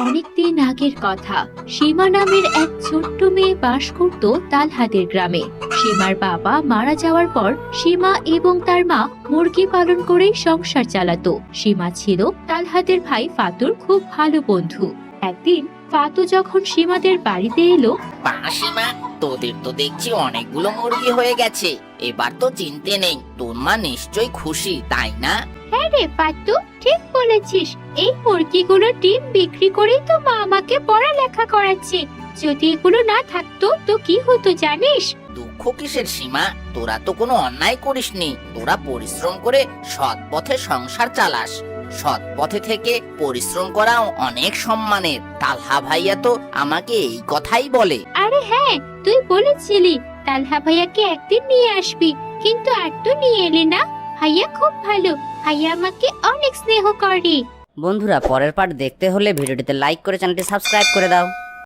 অনেক দিন আগের কথা। সীমা নামের এক ছোট্ট মেয়ে বাস করত তালহাতের গ্রামে। সীমার বাবা মারা যাওয়ার পর সীমা এবং তার মা মুরগি পালন করে সংসার চালাতো। সীমা ছিল তালহাতের ভাই ফাতুর খুব ভালো বন্ধু। একদিন ফাতু যখন সীমাদের বাড়িতে এলো সীমা তোদের তো দেখছি অনেকগুলো মুরগি হয়ে গেছে। এবার তো চিনতে নেই তোর মা নিশ্চয়ই খুশি তাই না? হ্যাঁ রে ফাতু ঠিক বলেছিস এই মুরগিগুলো ডিম বিক্রি করেই তো মা আমাকে পড়ালেখা করাচ্ছে। যদি এগুলো না থাকতো তো কি হতো জানিস? দুঃখ কিসের সীমা? তোরা তো কোনো অন্যায় করিসনি। তোরা পরিশ্রম করে সৎ পথে সংসার চালাস। সৎ পথে থেকে পরিশ্রম করা অনেক সম্মানের। তালহা ভাইয়া তো আমাকে এই কথাই বলে। আরে হ্যাঁ তুই বলেছিলি তালহা ভাইয়াকে একদিন নিয়ে আসবি কিন্তু আর তো নিয়ে এলি না? ভাইয়া খুব ভালো ভাইয়া আমাকে অনেক স্নেহ করে। বন্ধুরা, পরের পার্ট দেখতে হলে ভিডিওটিতে লাইক করে চ্যানেলটি সাবস্ক্রাইব করে দাও।